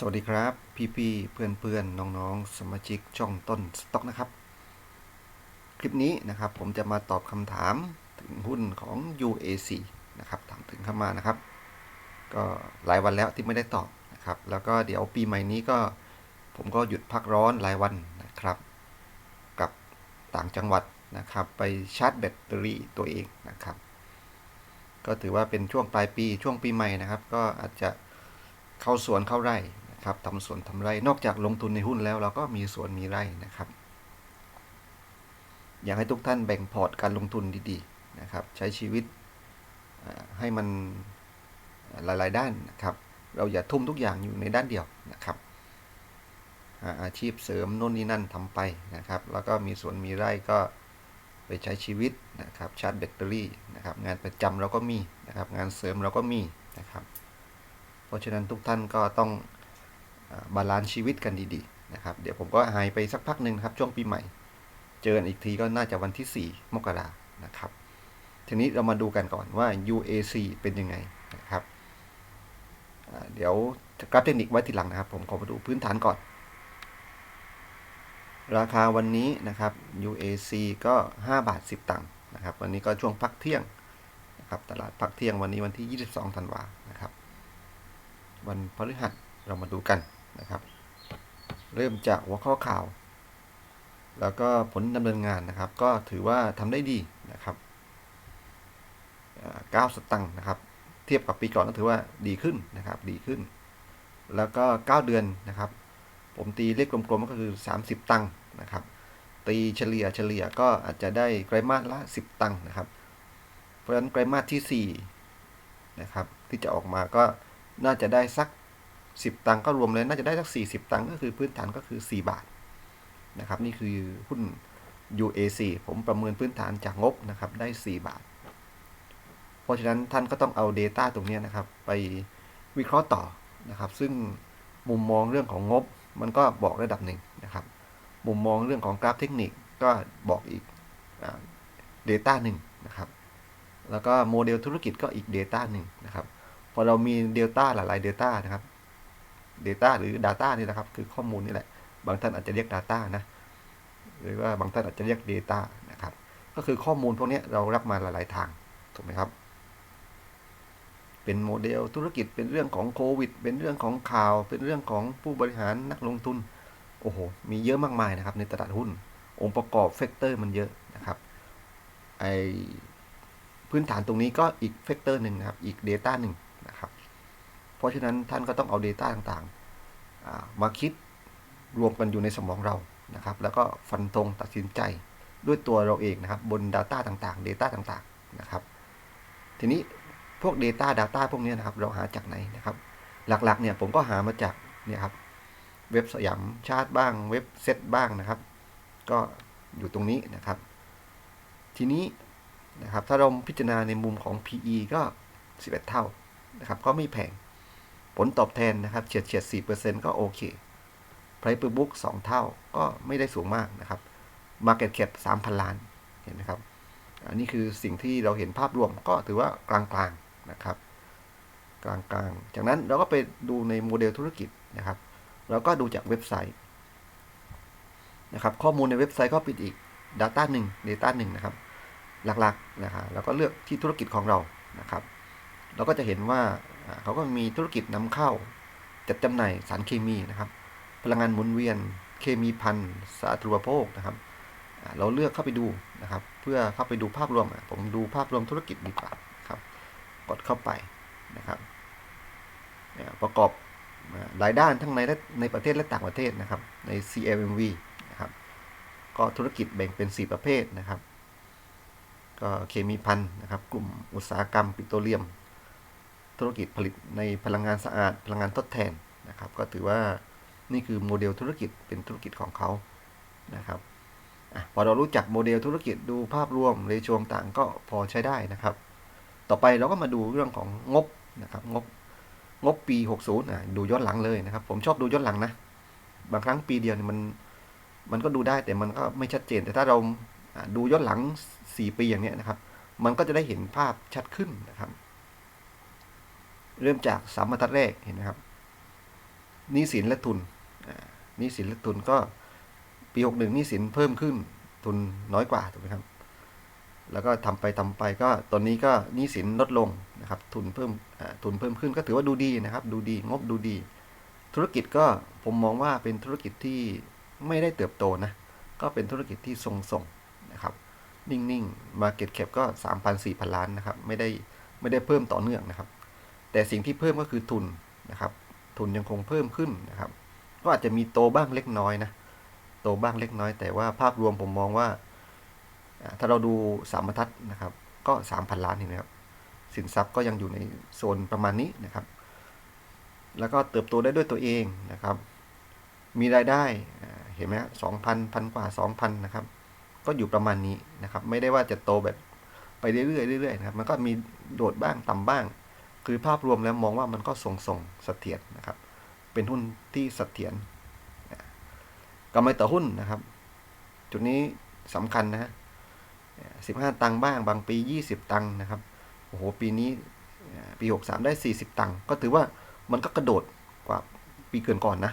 สวัสดีครับ พี่ๆเพื่อนๆน้องๆ สมาชิกช่องต้นสต็อกนะครับ คลิปนี้นะครับผมจะมาตอบคำถามถึงหุ้นของ UAC นะครับถามถึงเข้ามานะครับ ก็หลายวันแล้วที่ไม่ได้ตอบนะครับ แล้วก็เดี๋ยวปีใหม่นี้ก็ผมก็หยุดพักร้อนหลายวันนะครับ กับต่างจังหวัดนะครับ ไปชาร์จแบตเตอรี่ตัวเองนะครับ ก็ถือว่าเป็นช่วงปลายปีช่วงปีใหม่นะครับ ก็อาจจะเข้าสวนเข้าไร่ นะครับทำสวนทำไร่ นอกจากลงทุนในหุ้นแล้ว เราก็มีสวนมีไร่นะครับ อยากให้ทุกท่านแบ่งพอร์ตการลงทุนดีๆนะครับ ใช้ชีวิตให้มันหลายๆด้านนะครับ เราอย่าทุ่มทุกอย่างอยู่ในด้านเดียวนะครับอาชีพเสริมโน่นนี่นั่นทำไปนะครับ แล้วก็มีสวนมีไร่ก็ไปใช้ชีวิตนะครับชาร์จแบตเตอรี่นะครับ งานประจำเราก็มีนะครับ งานเสริมเราก็มีนะครับ เพราะฉะนั้นทุกท่านก็ต้อง บาลานซ์ชีวิตกันดีๆนะครับ เดี๋ยวผมก็หายไปสักพักหนึ่งนะครับ ช่วงปีใหม่ เจอกันอีกทีก็น่าจะวันที่ 4 มกรานะครับ ทีนี้เรามาดูกันก่อนว่า UAC เป็นยังไงนะครับ เดี๋ยวกราฟเทคนิคไว้ทีหลังนะครับ ผมขอมาดูพื้นฐานก่อน ราคาวันนี้นะครับ UAC ก็ 5 บาท 10 ตังค์นะครับ วันนี้ก็ช่วงพักเที่ยงนะครับตลาดพักเที่ยงวันนี้วันที่ 22 ธันวานะครับ วันพฤหัสเรามาดูกัน นะครับ เริ่มจากหัวข้อข่าว แล้วก็ผลดำเนินงานนะครับ ก็ถือว่าทำได้ดีนะครับอ่า9สตังค์นะครับ เทียบกับปีก่อนก็ถือว่าดีขึ้นนะครับ ดีขึ้น แล้วก็ 9 เดือนนะครับ ผมตีเลขกลมๆก็คือ 30 ตังค์นะครับ ตีเฉลี่ยเฉลี่ยก็อาจจะได้ไตรมาสละ 10 ตังค์นะครับ เพราะฉะนั้นไตรมาสที่4นะครับที่จะออกมาก็น่าจะได้สัก 10 ตังค์ก็รวมเลยน่าจะได้สัก 40 ตังค์ก็คือพื้นฐานก็คือ 4 บาทนะครับนี่คือหุ้น UAC ผมประเมินพื้นฐานจากงบนะครับได้ 4 บาท เพราะฉะนั้นท่านก็ต้องเอา Data ตรงนี้นะครับ ไปวิเคราะห์ต่อนะครับ ซึ่งมุมมองเรื่องของงบมันก็บอกระดับหนึ่งนะครับ มุมมองเรื่องของกราฟเทคนิคก็บอกอีกอ่า Data หนึ่งนะครับ แล้วก็โมเดลธุรกิจก็อีก Data หนึ่งนะครับ พอเรามี Data หลายๆ Data นะครับ Data หรือ Data นี่นะครับ คือข้อมูลนี่แหละ บางท่านอาจจะเรียก Data นะ หรือว่าบางท่านอาจจะเรียก Data นะครับ ก็คือข้อมูลพวกนี้เรารับมาหลาย ๆ ทาง ถูกไหมครับ เป็นโมเดลธุรกิจ เป็นเรื่องของโควิด เป็นเรื่องของข่าว เป็นเรื่องของผู้บริหารนักลงทุน โอ้โห มีเยอะมากมายนะครับ ในตลาดหุ้น องค์ประกอบเฟกเตอร์มันเยอะนะครับ ไอพื้นฐานตรงนี้ก็อีกเฟกเตอร์หนึ่งนะครับ อีก Data หนึ่งนะครับ เพราะฉะนั้นท่านก็ต้องเอา Data ต่างๆ มาคิดรวมกันอยู่ในสมองเรานะครับ แล้วก็ฟันธงตัดสินใจด้วยตัวเราเองนะครับ บน Data ต่างๆ Data ต่างๆนะครับ ทีนี้พวก Data Data พวกนี้นะครับ เราหาจากไหนนะครับ หลักๆเนี่ยผมก็หามาจากเนี่ยครับเว็บสยามชาร์ตบ้างเว็บเซตบ้างนะครับ ก็อยู่ตรงนี้นะครับ ทีนี้นะครับถ้าเราพิจารณาในมุมของ PE ก็ 11 เท่านะครับ ก็ไม่แพง ผลตอบแทนนะครับเฉียดเฉียด4%ก็โอเค Price per book 2 เท่าก็ไม่ได้สูงมากนะครับ Market cap 3,000 ล้านเห็นไหมครับ อันนี้คือสิ่งที่เราเห็นภาพรวมก็ถือว่ากลางๆนะครับ กลางๆ จากนั้นเราก็ไปดูในโมเดลธุรกิจนะครับ เราก็ดูจากเว็บไซต์นะครับ ข้อมูลในเว็บไซต์ก็เป็นอีก Data 1 Data 1นะครับ หลักๆนะครับเราก็เลือกที่ธุรกิจของเรานะครับ เราก็จะเห็นว่า เขาก็มีธุรกิจนำเข้า จัดจำหน่ายสารเคมีนะครับ พลังงานหมุนเวียน เคมีพันสาธารณูปโภคนะครับ เราเลือกเข้าไปดูนะครับ เพื่อเข้าไปดูภาพรวม ผมดูภาพรวมธุรกิจดีกว่าครับ กดเข้าไปนะครับประกอบหลายด้านทั้งในและในประเทศและต่างประเทศนะครับ ใน CMMV นะครับ ก็ธุรกิจแบ่งเป็น 4 ประเภทนะครับ ก็เคมีพันนะครับ กลุ่มอุตสาหกรรม ปิโตรเลียม ธุรกิจผลิตในพลังงานสะอาด พลังงานทดแทนนะครับ ก็ถือว่านี่คือโมเดลธุรกิจเป็นธุรกิจของเขานะครับอพอเรารู้จักโมเดลธุรกิจดูภาพรวมเรชวงต่างก็พอใช้ได้นะครับ ต่อไปเราก็มาดูเรื่องของงบนะครับงบงบปี 60นะดูย้อนหลังเลยนะครับ ผมชอบดูย้อนหลังนะบางครั้งปีเดียวเนี่ยมันมันก็ดูได้แต่มันก็ไม่ชัดเจน แต่ถ้าเราอ่าดูย้อนหลัง 4 ปีอย่างเนี้ยนะครับ มันก็จะได้เห็นภาพชัดขึ้นนะครับ เริ่มจากสามบรรทัดแรกเห็นไหมครับนี้สินและทุนนี้สินและทุนก็ปีหกหนึ่งนี้สินเพิ่มขึ้นทุนน้อยกว่าถูกไหมครับ แล้วก็ทำไปทำไปก็ตอนนี้ก็นี้สินลดลงนะครับ ทุนเพิ่มทุนเพิ่มขึ้นก็ถือว่าดูดีนะครับ ดูดีงบดูดี ธุรกิจก็ผมมองว่าเป็นธุรกิจที่ไม่ได้เติบโตนะ ก็เป็นธุรกิจที่ทรงๆนะครับ นิ่งๆ Market Cap ก็ 3,000 4,000 ล้านนะครับ ไม่ได้ไม่ได้เพิ่มต่อเนื่องนะครับ แต่สิ่งที่เพิ่มก็คือทุนนะครับ ทุนยังคงเพิ่มขึ้นนะครับ ก็อาจจะมีโตบ้างเล็กน้อยนะ โตบ้างเล็กน้อย แต่ว่าภาพรวมผมมองว่า ถ้าเราดูสามบรรทัดนะครับ ก็3,000ล้านเห็นไหมครับ สินทรัพย์ก็ยังอยู่ในโซนประมาณนี้นะครับ แล้วก็เติบโตได้ด้วยตัวเองนะครับ มีรายได้เห็นไหมสองพันพันกว่าสองพันนะครับ ก็อยู่ประมาณนี้นะครับ ไม่ได้ว่าจะโตแบบไปเรื่อยๆเรื่อยๆนะครับ มันก็มีโดดบ้างต่ำบ้าง คือภาพรวมแล้วมองว่ามันก็ทรงๆเสถียรนะครับ เป็นหุ้นที่เสถียรกำไรต่อหุ้นนะครับ จุดนี้สำคัญนะฮะสิบห้าตังค์บ้างบางปียี่สิบตังค์นะครับโอ้โหปีนี้ปีหกสามได้สี่สิบตังค์ก็ถือว่ามันก็กระโดดกว่าปีเกินก่อนนะ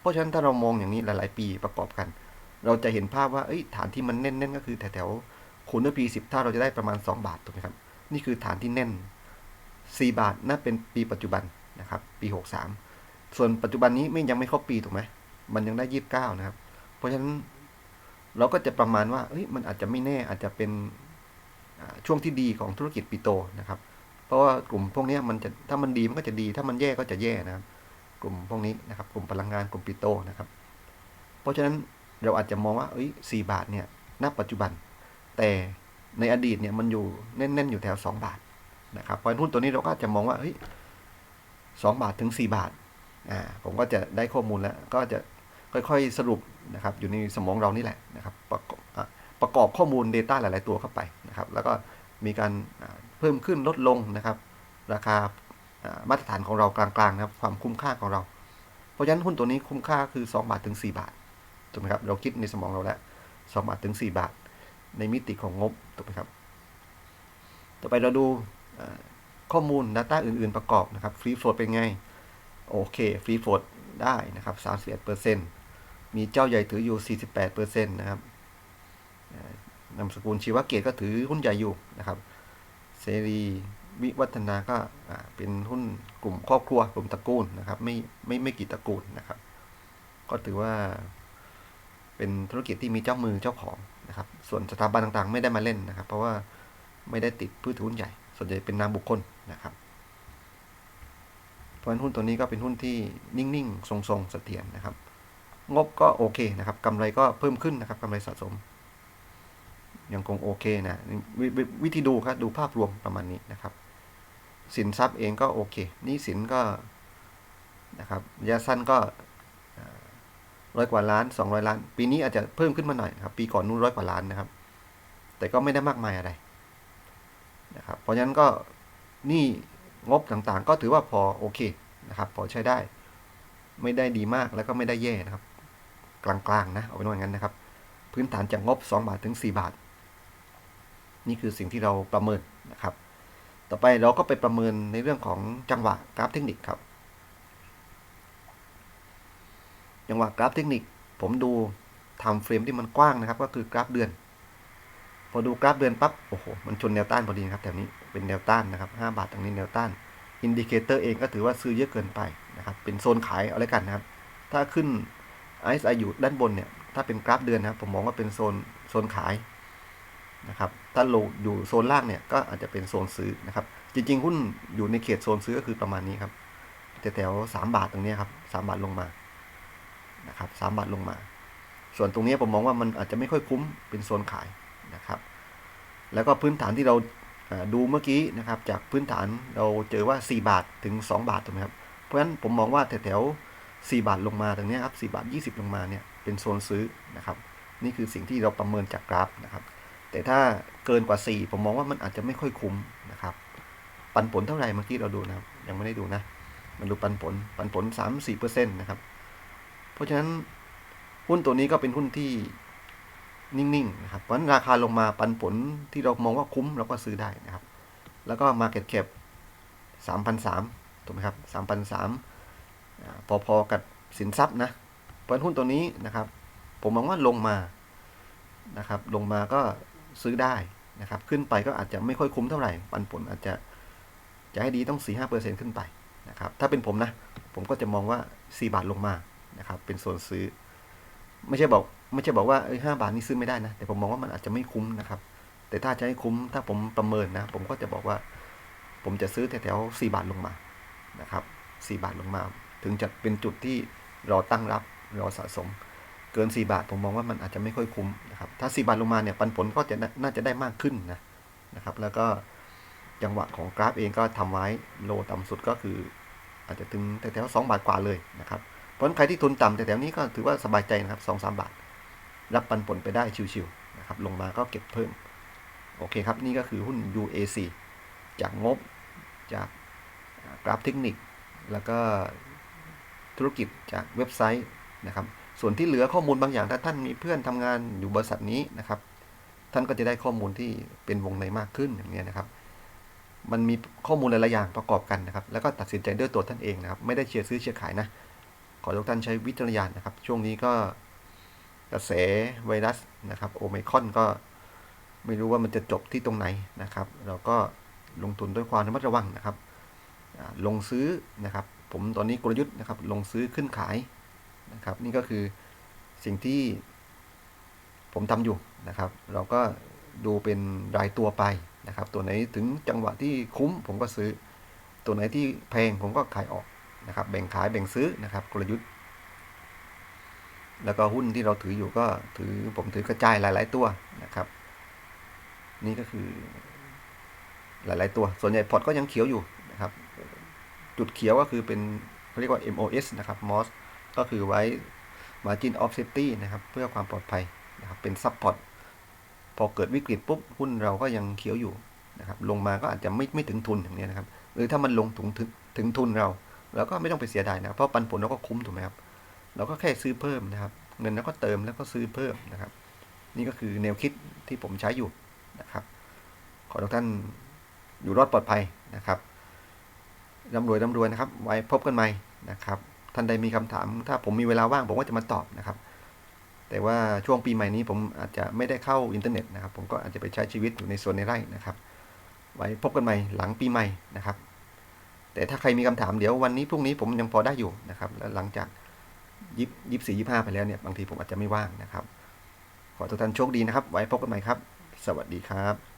เพราะฉะนั้นถ้าเรามองอย่างนี้หลาย ๆ ปีประกอบกัน เราจะเห็นภาพว่าอฐานที่มันแน่นๆก็คือแถวๆคูณด้วยปีสิบถ้าเราจะได้ประมาณ2บาทถูกไหมครับนี่คือฐานที่แน่น 4 บาทนั่นเป็นปีปัจจุบันนะครับ ปี 63 ส่วนปัจจุบันนี้ไม่ยังไม่ครบปีถูกไหมมันยังได้ 29 นะครับ เพราะฉะนั้นเราก็จะประมาณว่าเอ้ยมันอาจจะไม่แน่อาจจะเป็นช่วงที่ดีของธุรกิจปิโตนะครับ เพราะว่ากลุ่มพวกนี้มันจะถ้ามันดีมันก็จะดี ถ้ามันแย่ก็จะแย่นะครับ กลุ่มพวกนี้นะครับ กลุ่มพลังงานกลุ่มปิโตนะครับ เพราะฉะนั้นเราอาจจะมองว่าเอ้ยสี่บาทเนี่ยณปัจจุบัน แต่ในอดีตเนี่ยมันอยู่แน่นๆอยู่แถวสองบาท นะครับพราะฉะนั้นหุ้นตัวนี้เราก็จะมองว่าเฮ้ยสองบาทถึงสี่บาทอ่าผมก็จะได้ข้อมูลแล้วก็จะค่อยๆสรุปนะครับอยู่ในสมองเรานี่แหละนะครับประกอบประกอบข้อมูล Data หลาย ๆ ตัวเข้าไปนะครับ แล้วก็มีการเพิ่มขึ้นลดลงนะครับ ราคามาตรฐานของเรากลางๆนะครับความคุ้มค่าของเรา เพราะฉะนั้นหุ้นตัวนี้คุ้มค่าคือ 2 บาทถึง 4 บาทถูกไหมครับเราคิดในสมองเราแล้ว2บาทถึง 4 บาท ในมิติของงบถูกไหมครับ ต่อไปเราดู ข้อมูล Data อื่น ๆ ประกอบนะครับฟรีโฟลดเป็นไง โอเคฟรีโฟลดได้นะครับ31%มีเจ้าใหญ่ถืออยู่ 48%นะครับนามสกุลชีวเกตก็ถือหุ้นใหญ่อยู่นะครับ เสรีวิวัฒนาก็เป็นหุ้นกลุ่มครอบครัวกลุ่มตระกูลนะครับ ไม่ไม่ไม่กี่ตระกูลนะครับ ก็ถือว่า เป็นธุรกิจที่มีเจ้ามือเจ้าของนะครับ ส่วนสถาบันต่างๆ ไม่ได้มาเล่นนะครับ เพราะว่าไม่ได้ติดพืชหุ้นใหญ่ ส่วนใหญ่เป็นนามบุคคลนะครับ เพราะฉะนั้นหุ้นตัวนี้ก็เป็นหุ้นที่นิ่งๆ ทรงๆ เสถียรนะครับ งบก็โอเคนะครับกำไรก็เพิ่มขึ้นนะครับกำไรสะสม ยังคงโอเคนะวววิธีดูครับดูภาพรวมประมาณนี้นะครับ สินทรัพย์เองก็โอเคนี้สินก็นะครับระยะสั้นก็ร้อยกว่าล้าน 200 ล้าน ปีนี้อาจจะเพิ่มขึ้นมาหน่อยครับ ปีก่อนนู้นร้อยกว่าล้านนะครับ แต่ก็ไม่ได้มากมายอะไร นะครับเพราะฉะนั้นก็นี่งบต่างๆ ก็ถือว่าพอโอเคนะครับพอใช้ได้ ไม่ได้ดีมากแล้วก็ไม่ได้แย่นะครับ กลางๆนะเอาเป็นว่างั้นนะครับ พื้นฐานจากงบ 2 บาทถึง 4 บาท นี่คือสิ่งที่เราประเมินนะครับ ต่อไปเราก็ไปประเมินในเรื่องของจังหวะกราฟเทคนิคครับ จังหวะกราฟเทคนิคผมดูทม์เฟรมที่มันกว้างนะครับ ก็คือกราฟเดือน พอดูกราฟเดือนปั๊บโอ้โหมันชนแนวต้านพอดีครับแถวนี้เป็นแนวต้านนะครับ5บาทตรงนี้แนวต้านอินดิเคเตอร์เองก็ถือว่าซื้อเยอะเกินไปนะครับเป็นโซนขายเอาละกันนะครับ ถ้าขึ้น RSI อยู่ด้านบนเนี่ยถ้าเป็นกราฟเดือนนะครับผมมองว่าเป็นโซนโซนขายนะครับถ้าโลอยู่โซนล่างเนี่ยก็อาจจะเป็นโซนซื้อนะครับจริงๆหุ้นอยู่ในเขตโซนซื้อก็คือประมาณนี้ครับแถวๆสามบาทตรงนี้ครับสามบาทลงมานะครับสามบาทลงมา ส่วนตรงนี้ผมมองว่ามันอาจจะไม่ค่อยคุ้มเป็นโซนขาย นะครับ แล้วก็พื้นฐานที่เราดูเมื่อกี้นะครับ จากพื้นฐานเราเจอว่า 4 บาทถึง 2 บาทถูกไหมครับ เพราะฉะนั้นผมมองว่าแถวๆ4บาทลงมาตรงนี้ครับ4บาท 20 ลงมาเนี่ยเป็นโซนซื้อนะครับ นี่คือสิ่งที่เราประเมินจากกราฟนะครับ แต่ถ้าเกินกว่า 4 ผมมองว่ามันอาจจะไม่ค่อยคุ้มนะครับ ปันผลเท่าไหร่เมื่อกี้เราดูนะครับยังไม่ได้ดูนะมาดูปันผลปันผล 3-4%นะครับ เพราะฉะนั้นหุ้นตัวนี้ก็เป็นหุ้นที่ นิ่งๆนะครับเพราะฉะนั้นราคาลงมาปันผลที่เรามองว่าคุ้มเราก็ซื้อได้นะครับ แล้วก็ Market Cap 3,003ถูกไหมครับ3,003พอๆกับสินทรัพย์นะเพราะหุ้นตัวนี้นะครับ ผมมองว่าลงมานะครับ ลงมาก็ซื้อได้นะครับ ขึ้นไปก็อาจจะไม่ค่อยคุ้มเท่าไหร่ ปันผลอาจจะจะให้ดีต้อง 4-5%ขึ้นไปนะครับ ถ้าเป็นผมนะ ผมก็จะมองว่า 4 บาทลงมานะครับ เป็นโซนซื้อ ไม่ใช่บอก ไม่ใช่บอกว่าเอ้ยห้าบาทนี่ซื้อไม่ได้นะ แต่ผมมองว่ามันอาจจะไม่คุ้มนะครับ แต่ถ้าจะให้คุ้มถ้าผมประเมินนะ ผมก็จะบอกว่า ผมจะซื้อแถวๆ4บาทลงมานะครับ4บาทลงมา ถึงจะเป็นจุดที่รอตั้งรับรอสะสม เกิน 4 บาทผมมองว่ามันอาจจะไม่ค่อยคุ้มนะครับถ้า 4 บาทลงมาเนี่ยปันผลก็จะน่าจะได้มากขึ้นนะนะครับแล้วก็จังหวะของกราฟเองก็ทำไว้โลต่ำสุดก็คือ อาจจะถึงแถวๆ2บาทกว่าเลยนะครับเพราะงั้นใครที่ทุนต่ำแต่แถวๆนี้ก็ถือว่าสบายใจนะครับสองสามบาท รับปันผลไปได้ชิวๆนะครับลงมาก็เก็บเพิ่ม โอเคครับ นี่ก็คือหุ้น UAC จากงบจากกราฟเทคนิค แล้วก็ธุรกิจจากเว็บไซต์นะครับส่วนที่เหลือข้อมูลบางอย่างถ้าท่านมีเพื่อนทำงานอยู่บริษัทนี้นะครับ ท่านก็จะได้ข้อมูลที่เป็นวงในมากขึ้นอย่างนี้ยนะครับ มันมีข้อมูลหลายๆอย่างประกอบกันนะครับ แล้วก็ตัดสินใจด้วยตัวท่านเองนะครับ ไม่ได้เชียร์ซื้อเชียร์ขายนะ ขอทุกท่านใช้วิจารณญาณนะครับ ช่วงนี้ก็ กระแสไวรัสนะครับโอไมคอนก็ไม่รู้ว่ามันจะจบที่ตรงไหนนะครับ เราก็ลงทุนด้วยความระมัดระวังนะครับลงซื้อนะครับ ผมตอนนี้กลยุทธ์นะครับ ลงซื้อขึ้นขายนะครับ นี่ก็คือสิ่งที่ผมทำอยู่นะครับ เราก็ดูเป็นรายตัวไปนะครับ ตัวไหนถึงจังหวะที่คุ้มผมก็ซื้อ ตัวไหนที่แพงผมก็ขายออกนะครับ แบ่งขายแบ่งซื้อนะครับ กลยุทธ์ แล้วก็หุ้นที่เราถืออยู่ก็ถือผมถือกระจายหลาย ๆ ตัวนะครับ นี่ก็คือหลาย ๆ ตัว ส่วนใหญ่พอร์ตก็ยังเขียวอยู่นะครับ จุดเขียวก็คือเป็นเขาเรียกว่า MOS นะครับ MOS ก็คือไว้ Margin of Safety นะครับ เพื่อความปลอดภัยนะครับ เป็นซับพอร์ตพอเกิดวิกฤตปุ๊บ หุ้นเราก็ยังเขียวอยู่นะครับ ลงมาก็อาจจะไม่ไม่ถึงทุนอย่างนี้นะครับ หรือถ้ามันลงถึงถึงถึงทุนเราเราก็ไม่ต้องไปเสียดายนะ เพราะปันผลเราก็คุ้มถูกไหมครับ เราก็แค่ซื้อเพิ่มนะครับ เงินเราก็เติมแล้วก็ซื้อเพิ่มนะครับ นี่ก็คือแนวคิดที่ผมใช้อยู่นะครับ ขอทุกท่านอยู่รอดปลอดภัยนะครับร่ำรวยร่ำรวยนะครับ ไว้พบกันใหม่นะครับ ท่านใดมีคำถาม ถ้าผมมีเวลาว่างผมก็จะมาตอบนะครับ แต่ว่าช่วงปีใหม่นี้ผมอาจจะไม่ได้เข้าอินเทอร์เน็ตนะครับ ผมก็อาจจะไปใช้ชีวิตอยู่ในสวนในไร่นะครับ ไว้พบกันใหม่หลังปีใหม่นะครับ แต่ถ้าใครมีคำถามเดี๋ยววันนี้พรุ่งนี้ผมยังพอได้อยู่นะครับ แล้วหลังจาก ยิบยิบสี่ยี่ห้าไปแล้วเนี่ยบางทีผมอาจจะไม่ว่างนะครับ ขอทุกท่านโชคดีนะครับ ไว้พบกันใหม่ครับ สวัสดีครับ